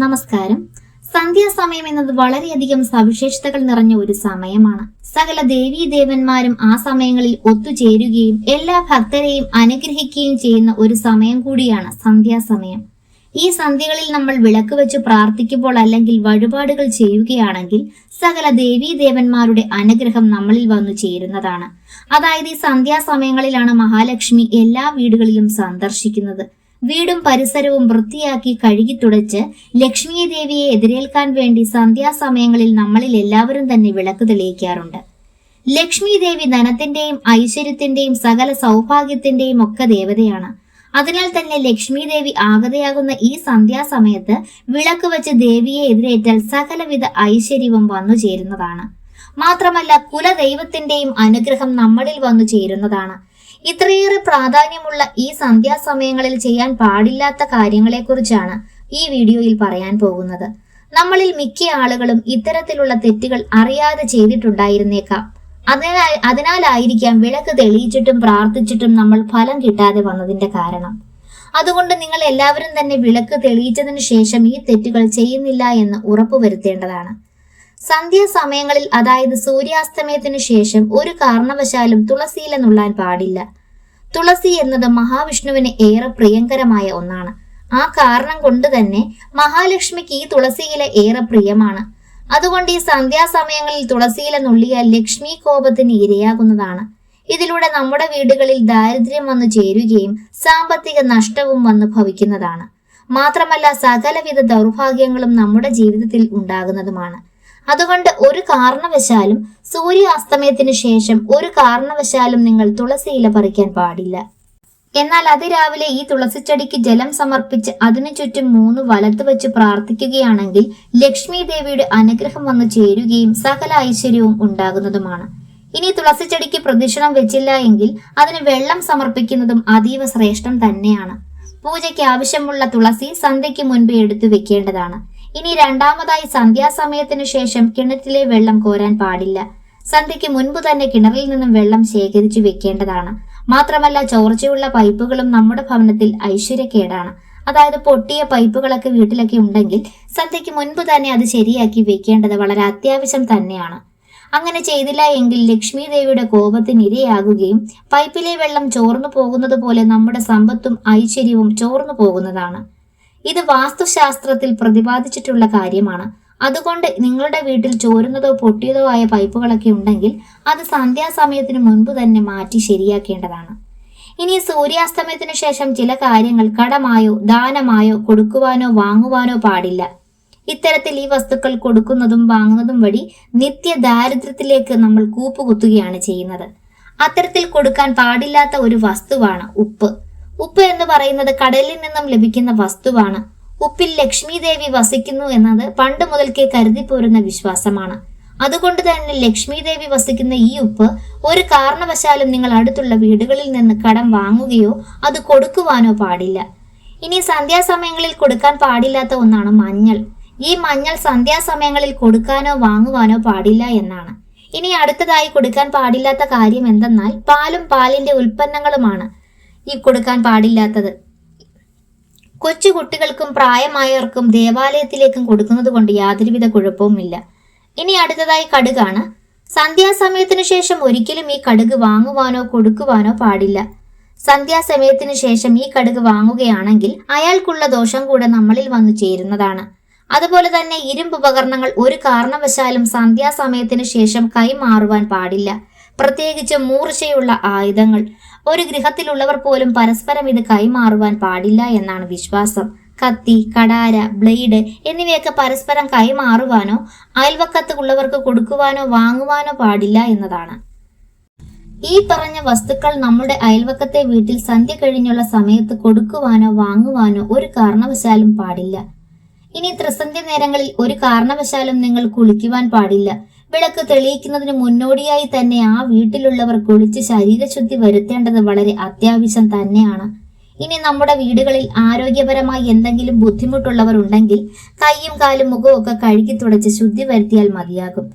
നമസ്കാരം. സന്ധ്യാസമയം എന്നത് വളരെയധികം സവിശേഷതകൾ നിറഞ്ഞ ഒരു സമയമാണ്. സകല ദേവീ ദേവന്മാരും ആ സമയങ്ങളിൽ ഒത്തുചേരുകയും എല്ലാ ഭക്തരെയും അനുഗ്രഹിക്കുകയും ചെയ്യുന്ന ഒരു സമയം കൂടിയാണ് സന്ധ്യാസമയം. ഈ സന്ധ്യകളിൽ നമ്മൾ വിളക്ക് വെച്ച് പ്രാർത്ഥിക്കുമ്പോൾ അല്ലെങ്കിൽ വഴിപാടുകൾ ചെയ്യുകയാണെങ്കിൽ സകല ദേവീ ദേവന്മാരുടെ അനുഗ്രഹം നമ്മളിൽ വന്നു ചേരുന്നതാണ്. അതായത് ഈ സന്ധ്യാസമയങ്ങളിലാണ് മഹാലക്ഷ്മി എല്ലാ വീടുകളിലും സന്ദർശിക്കുന്നത്. വീടും പരിസരവും വൃത്തിയാക്കി കഴുകി തുടച്ച് ലക്ഷ്മി ദേവിയെ എതിരേൽക്കാൻ വേണ്ടി സന്ധ്യാസമയങ്ങളിൽ നമ്മളിൽ എല്ലാവരും തന്നെ വിളക്ക് തെളിയിക്കാറുണ്ട്. ലക്ഷ്മി ദേവി ധനത്തിന്റെയും ഐശ്വര്യത്തിന്റെയും സകല സൗഭാഗ്യത്തിന്റെയും ഒക്കെ ദേവതയാണ്. അതിനാൽ തന്നെ ലക്ഷ്മി ദേവി ആഗതയാകുന്ന ഈ സന്ധ്യാസമയത്ത് വിളക്ക് വെച്ച് ദേവിയെ എതിരേറ്റാൽ സകലവിധ ഐശ്വര്യവും വന്നു ചേരുന്നതാണ്. മാത്രമല്ല കുലദൈവത്തിന്റെയും അനുഗ്രഹം നമ്മളിൽ വന്നു ചേരുന്നതാണ്. ഇത്രയേറെ പ്രാധാന്യമുള്ള ഈ സന്ധ്യാസമയങ്ങളിൽ ചെയ്യാൻ പാടില്ലാത്ത കാര്യങ്ങളെക്കുറിച്ചാണ് ഈ വീഡിയോയിൽ പറയാൻ പോകുന്നത്. നമ്മളിൽ മിക്ക ആളുകളും ഇത്തരത്തിലുള്ള തെറ്റുകൾ അറിയാതെ ചെയ്തിട്ടുണ്ടായിരുന്നേക്കാം. അതിനാൽ അതിനാലായിരിക്കാം വിളക്ക് തെളിയിച്ചിട്ടും പ്രാർത്ഥിച്ചിട്ടും നമ്മൾ ഫലം കിട്ടാതെ വന്നതിന്റെ കാരണം. അതുകൊണ്ട് നിങ്ങൾ എല്ലാവരും തന്നെ വിളക്ക് തെളിയിച്ചതിന് ശേഷം ഈ തെറ്റുകൾ ചെയ്യുന്നില്ല എന്ന് ഉറപ്പുവരുത്തേണ്ടതാണ്. സന്ധ്യാസമയങ്ങളിൽ അതായത് സൂര്യാസ്തമയത്തിനു ശേഷം ഒരു കാരണവശാലും തുളസിയില നുള്ളാൻ പാടില്ല. തുളസി എന്നത് മഹാവിഷ്ണുവിന് ഏറെ പ്രിയങ്കരമായ ഒന്നാണ്. ആ കാരണം കൊണ്ട് തന്നെ മഹാലക്ഷ്മിക്ക് ഈ തുളസിയില ഏറെ പ്രിയമാണ്. അതുകൊണ്ട് ഈ സന്ധ്യാസമയങ്ങളിൽ തുളസിയില നുള്ളിയാൽ ലക്ഷ്മി കോപത്തിന് ഇരയാകുന്നതാണ്. ഇതിലൂടെ നമ്മുടെ വീടുകളിൽ ദാരിദ്ര്യം വന്നു ചേരുകയും സാമ്പത്തിക നഷ്ടവും വന്നു ഭവിക്കുന്നതാണ്. മാത്രമല്ല സകലവിധ ദൗർഭാഗ്യങ്ങളും നമ്മുടെ ജീവിതത്തിൽ ഉണ്ടാകുന്നതുമാണ്. അതുകൊണ്ട് ഒരു കാരണവശാലും സൂര്യാസ്തമയത്തിന് ശേഷം ഒരു കാരണവശാലും നിങ്ങൾ തുളസിയില പറിക്കാൻ പാടില്ല. എന്നാൽ അതിരാവിലെ ഈ തുളസിച്ചെടിക്ക് ജലം സമർപ്പിച്ച് അതിനു ചുറ്റും മൂന്ന് വലത്ത് വെച്ച് പ്രാർത്ഥിക്കുകയാണെങ്കിൽ ലക്ഷ്മി ദേവിയുടെ അനുഗ്രഹം വന്നു ചേരുകയും സകല ഐശ്വര്യവും ഉണ്ടാകുന്നതുമാണ്. ഇനി തുളസിച്ചെടിക്ക് പ്രദക്ഷിണം വെച്ചില്ല എങ്കിൽ അതിന് വെള്ളം സമർപ്പിക്കുന്നതും അതീവ ശ്രേഷ്ഠം തന്നെയാണ്. പൂജയ്ക്ക് ആവശ്യമുള്ള തുളസി സന്ധ്യയ്ക്ക് മുൻപ് എടുത്തു വെക്കേണ്ടതാണ്. ഇനി രണ്ടാമതായി സന്ധ്യാസമയത്തിനു ശേഷം കിണറ്റിലെ വെള്ളം കോരാൻ പാടില്ല. സന്ധ്യയ്ക്ക് മുൻപ് തന്നെ കിണറിൽ നിന്നും വെള്ളം ശേഖരിച്ചു വെക്കേണ്ടതാണ്. മാത്രമല്ല ചോർച്ചയുള്ള പൈപ്പുകളും നമ്മുടെ ഭവനത്തിൽ ഐശ്വര്യക്കേടാണ്. അതായത് പൊട്ടിയ പൈപ്പുകളൊക്കെ വീട്ടിലൊക്കെ ഉണ്ടെങ്കിൽ സന്ധ്യയ്ക്ക് മുൻപ് തന്നെ അത് ശരിയാക്കി വെക്കേണ്ടത് വളരെ അത്യാവശ്യം തന്നെയാണ്. അങ്ങനെ ചെയ്തില്ല എങ്കിൽ ലക്ഷ്മി ദേവിയുടെ കോപത്തിന് ഇരയാകുകയും പൈപ്പിലെ വെള്ളം ചോർന്നു പോകുന്നത് പോലെ നമ്മുടെ സമ്പത്തും ഐശ്വര്യവും ചോർന്നു പോകുന്നതാണ്. ഇത് വാസ്തുശാസ്ത്രത്തിൽ പ്രതിപാദിച്ചിട്ടുള്ള കാര്യമാണ്. അതുകൊണ്ട് നിങ്ങളുടെ വീട്ടിൽ ചോരുന്നതോ പൊട്ടിയതോ ആയ പൈപ്പുകളൊക്കെ ഉണ്ടെങ്കിൽ അത് സന്ധ്യാസമയത്തിന് മുൻപ് തന്നെ മാറ്റി ശരിയാക്കേണ്ടതാണ്. ഇനി സൂര്യാസ്തമയത്തിനു ശേഷം ചില കാര്യങ്ങൾ കടമായോ ദാനമായോ കൊടുക്കുവാനോ വാങ്ങുവാനോ പാടില്ല. ഇത്തരത്തിൽ ഈ വസ്തുക്കൾ കൊടുക്കുന്നതും വാങ്ങുന്നതും വഴി നിത്യ ദാരിദ്ര്യത്തിലേക്ക് നമ്മൾ കൂപ്പുകുത്തുകയാണ് ചെയ്യുന്നത്. അത്തരത്തിൽ കൊടുക്കാൻ പാടില്ലാത്ത ഒരു വസ്തുവാണ് ഉപ്പ്. ഉപ്പ് എന്ന് പറയുന്നത് കടലിൽ നിന്നും ലഭിക്കുന്ന വസ്തുവാണ്. ഉപ്പിൽ ലക്ഷ്മി ദേവി വസിക്കുന്നു എന്നത് പണ്ട് മുതൽക്കേ കരുതിപ്പോരുന്ന വിശ്വാസമാണ്. അതുകൊണ്ട് തന്നെ ലക്ഷ്മി ദേവി വസിക്കുന്ന ഈ ഉപ്പ് ഒരു കാരണവശാലും നിങ്ങൾ അടുത്തുള്ള വീടുകളിൽ നിന്ന് കടം വാങ്ങുകയോ അത് കൊടുക്കുവാനോ പാടില്ല. ഇനി സന്ധ്യാസമയങ്ങളിൽ കൊടുക്കാൻ പാടില്ലാത്ത ഒന്നാണ് മഞ്ഞൾ. ഈ മഞ്ഞൾ സന്ധ്യാസമയങ്ങളിൽ കൊടുക്കാനോ വാങ്ങുവാനോ പാടില്ല എന്നാണ്. ഇനി അടുത്തതായി കൊടുക്കാൻ പാടില്ലാത്ത കാര്യം എന്തെന്നാൽ പാലും പാലിന്റെ ഉൽപ്പന്നങ്ങളുമാണ്. ഈ കൊടുക്കാൻ പാടില്ലാത്തത്. കൊച്ചു കുട്ടികൾക്കും പ്രായമായവർക്കും ദേവാലയത്തിലേക്കും കൊടുക്കുന്നത് കൊണ്ട് യാതൊരുവിധ കുഴപ്പവുമില്ല. ഇനി അടുത്തതായി കടുകാണ്. സന്ധ്യാസമയത്തിനു ശേഷം ഒരിക്കലും ഈ കടുക് വാങ്ങുവാനോ കൊടുക്കുവാനോ പാടില്ല. സന്ധ്യാസമയത്തിനു ശേഷം ഈ കടുക് വാങ്ങുകയാണെങ്കിൽ അയാൾക്കുള്ള ദോഷം കൂടെ നമ്മളിൽ വന്നു ചേരുന്നതാണ്. അതുപോലെ തന്നെ ഇരുമ്പ് ഉപകരണങ്ങൾ ഒരു കാരണവശാലും സന്ധ്യാസമയത്തിനു ശേഷം കൈമാറുവാൻ പാടില്ല. പ്രത്യേകിച്ച് മൂർച്ചയുള്ള ആയുധങ്ങൾ. ഒരു ഗൃഹത്തിലുള്ളവർ പോലും പരസ്പരം ഇത് കൈമാറുവാൻ പാടില്ല എന്നാണ് വിശ്വാസം. കത്തി കടാര ബ്ലേഡ് എന്നിവയൊക്കെ പരസ്പരം കൈമാറുവാനോ അയൽവക്കത്ത് ഉള്ളവർക്ക് കൊടുക്കുവാനോ വാങ്ങുവാനോ പാടില്ല എന്നതാണ്. ഈ പറഞ്ഞ വസ്തുക്കൾ നമ്മുടെ അയൽവക്കത്തെ വീട്ടിൽ സന്ധ്യ കഴിഞ്ഞുള്ള സമയത്ത് കൊടുക്കുവാനോ വാങ്ങുവാനോ ഒരു കാരണവശാലും പാടില്ല. ഇനി ത്രിസന്ധ്യ നേരങ്ങളിൽ ഒരു കാരണവശാലും നിങ്ങൾ കുളിക്കുവാൻ പാടില്ല. വിളക്ക് തെളിയിക്കുന്നതിന് മുന്നോടിയായി തന്നെ ആ വീട്ടിലുള്ളവർ കുളിച്ച് ശരീരശുദ്ധി വരുത്തേണ്ടത് വളരെ അത്യാവശ്യം തന്നെയാണ്. ഇനി നമ്മുടെ വീടുകളിൽ ആരോഗ്യപരമായി എന്തെങ്കിലും ബുദ്ധിമുട്ടുള്ളവർ ഉണ്ടെങ്കിൽ കൈയും കാലും മുഖവും ഒക്കെ കഴുകി തുടച്ച് ശുദ്ധി വരുത്തിയാൽ മതിയാകും.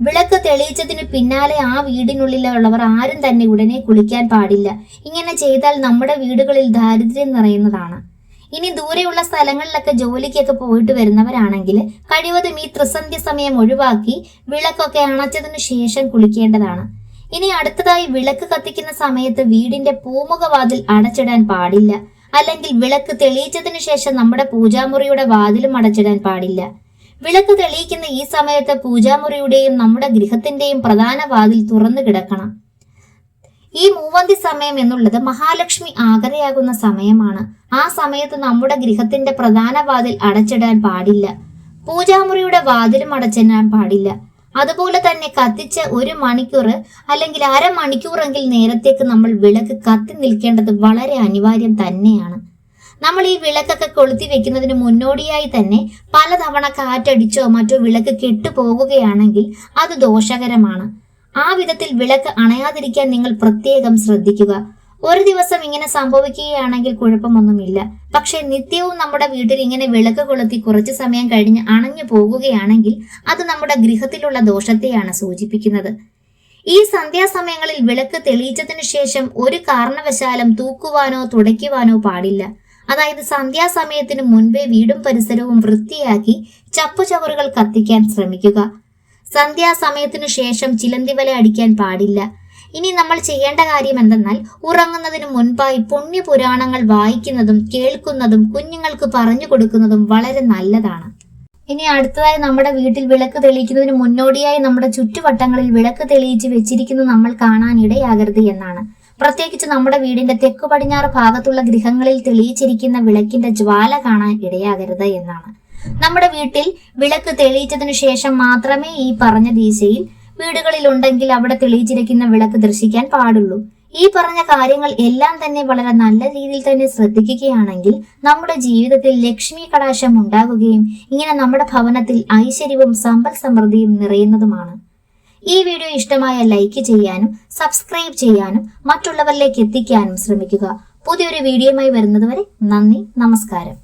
വിളക്ക് തെളിയിച്ചതിന് പിന്നാലെ ആ വീടിനുള്ളിലുള്ളവർ ആരും തന്നെ ഉടനെ കുളിക്കാൻ പാടില്ല. ഇങ്ങനെ ചെയ്താൽ നമ്മുടെ വീടുകളിൽ ദാരിദ്ര്യം നിറയുന്നതാണ്. ഇനി ദൂരെയുള്ള സ്ഥലങ്ങളിലൊക്കെ ജോലിക്കൊക്കെ പോയിട്ട് വരുന്നവരാണെങ്കിൽ കഴിവതും ഈ ത്രിസന്ധ്യ സമയം ഒഴിവാക്കി വിളക്കൊക്കെ അണച്ചതിനു ശേഷം കുളിക്കേണ്ടതാണ്. ഇനി അടുത്തതായി വിളക്ക് കത്തിക്കുന്ന സമയത്ത് വീടിന്റെ പൂമുഖവാതിൽ അടച്ചിടാൻ പാടില്ല. അല്ലെങ്കിൽ വിളക്ക് തെളിയിച്ചതിനു ശേഷം നമ്മുടെ പൂജാമുറിയുടെ വാതിലും അടച്ചിടാൻ പാടില്ല. വിളക്ക് തെളിയിക്കുന്ന ഈ സമയത്ത് പൂജാമുറിയുടെയും നമ്മുടെ ഗൃഹത്തിന്റെയും പ്രധാന വാതിൽ തുറന്നു കിടക്കണം. ഈ മൂവന്തി സമയം എന്നുള്ളത് മഹാലക്ഷ്മി ആകരയാകുന്ന സമയമാണ്. ആ സമയത്ത് നമ്മുടെ ഗൃഹത്തിന്റെ പ്രധാന വാതിൽ അടച്ചിടാൻ പാടില്ല. പൂജാമുറിയുടെ വാതിലും അടച്ചിടാൻ പാടില്ല. അതുപോലെ തന്നെ കത്തിച്ച് ഒരു മണിക്കൂർ അല്ലെങ്കിൽ അരമണിക്കൂറെങ്കിൽ നേരത്തേക്ക് നമ്മൾ വിളക്ക് കത്തി നിൽക്കേണ്ടത് വളരെ അനിവാര്യം തന്നെയാണ്. നമ്മൾ ഈ വിളക്കൊക്കെ കൊളുത്തി വെക്കുന്നതിന് മുന്നോടിയായി തന്നെ പലതവണ കാറ്റടിച്ചോ മറ്റോ വിളക്ക് കെട്ടുപോകുകയാണെങ്കിൽ അത് ദോഷകരമാണ്. ആ വിധത്തിൽ വിളക്ക് അണയാതിരിക്കാൻ നിങ്ങൾ പ്രത്യേകം ശ്രദ്ധിക്കുക. ഒരു ദിവസം ഇങ്ങനെ സംഭവിക്കുകയാണെങ്കിൽ കുഴപ്പമൊന്നുമില്ല. പക്ഷെ നിത്യവും നമ്മുടെ വീട്ടിൽ ഇങ്ങനെ വിളക്ക് കൊളുത്തി കുറച്ചു സമയം കഴിഞ്ഞ് അണഞ്ഞു പോകുകയാണെങ്കിൽ അത് നമ്മുടെ ഗൃഹത്തിലുള്ള ദോഷത്തെയാണ് സൂചിപ്പിക്കുന്നത്. ഈ സന്ധ്യാസമയങ്ങളിൽ വിളക്ക് തെളിയിച്ചതിനു ശേഷം ഒരു കാരണവശാലും തൂക്കുവാനോ തുടയ്ക്കുവാനോ പാടില്ല. അതായത് സന്ധ്യാസമയത്തിന് മുൻപേ വീടും പരിസരവും വൃത്തിയാക്കി ചപ്പുചവറുകൾ കത്തിക്കാൻ ശ്രമിക്കുക. സന്ധ്യാസമയത്തിനു ശേഷം ചിലന്തിവല അടിക്കാൻ പാടില്ല. ഇനി നമ്മൾ ചെയ്യേണ്ട കാര്യം എന്തെന്നാൽ ഉറങ്ങുന്നതിന് മുൻപായി പുണ്യപുരാണങ്ങൾ വായിക്കുന്നതും കേൾക്കുന്നതും കുഞ്ഞുങ്ങൾക്ക് പറഞ്ഞു കൊടുക്കുന്നതും വളരെ നല്ലതാണ്. ഇനി അടുത്തതായി നമ്മുടെ വീട്ടിൽ വിളക്ക് തെളിയിക്കുന്നതിന് മുന്നോടിയായി നമ്മുടെ ചുറ്റുവട്ടങ്ങളിൽ വിളക്ക് തെളിയിച്ച് വെച്ചിരിക്കുന്നത് നമ്മൾ കാണാൻ ഇടയാകരുത് എന്നാണ്. പ്രത്യേകിച്ച് നമ്മുടെ വീടിന്റെ തെക്കു പടിഞ്ഞാറ് ഭാഗത്തുള്ള ഗൃഹങ്ങളിൽ തെളിയിച്ചിരിക്കുന്ന വിളക്കിന്റെ ജ്വാല കാണാൻ ഇടയാകരുത് എന്നാണ്. നമ്മുടെ വീട്ടിൽ വിളക്ക് തെളിയിച്ചതിനു ശേഷം മാത്രമേ ഈ പറഞ്ഞ ദിശയിൽ വീടുകളിൽ ഉണ്ടെങ്കിൽ അവിടെ തെളിയിച്ചിരിക്കുന്ന വിളക്ക് ദർശിക്കാൻ പാടുള്ളൂ. ഈ പറഞ്ഞ കാര്യങ്ങൾ എല്ലാം തന്നെ വളരെ നല്ല രീതിയിൽ തന്നെ ശ്രദ്ധിക്കുകയാണെങ്കിൽ നമ്മുടെ ജീവിതത്തിൽ ലക്ഷ്മി കടാശം ഉണ്ടാകുകയും ഇങ്ങനെ നമ്മുടെ ഭവനത്തിൽ ഐശ്വര്യവും സമ്പൽ സമൃദ്ധിയും നിറയുന്നതുമാണ്. ഈ വീഡിയോ ഇഷ്ടമായ ലൈക്ക് ചെയ്യാനും സബ്സ്ക്രൈബ് ചെയ്യാനും മറ്റുള്ളവരിലേക്ക് എത്തിക്കാനും ശ്രമിക്കുക. പുതിയൊരു വീഡിയോയുമായി വരുന്നതുവരെ നന്ദി നമസ്കാരം.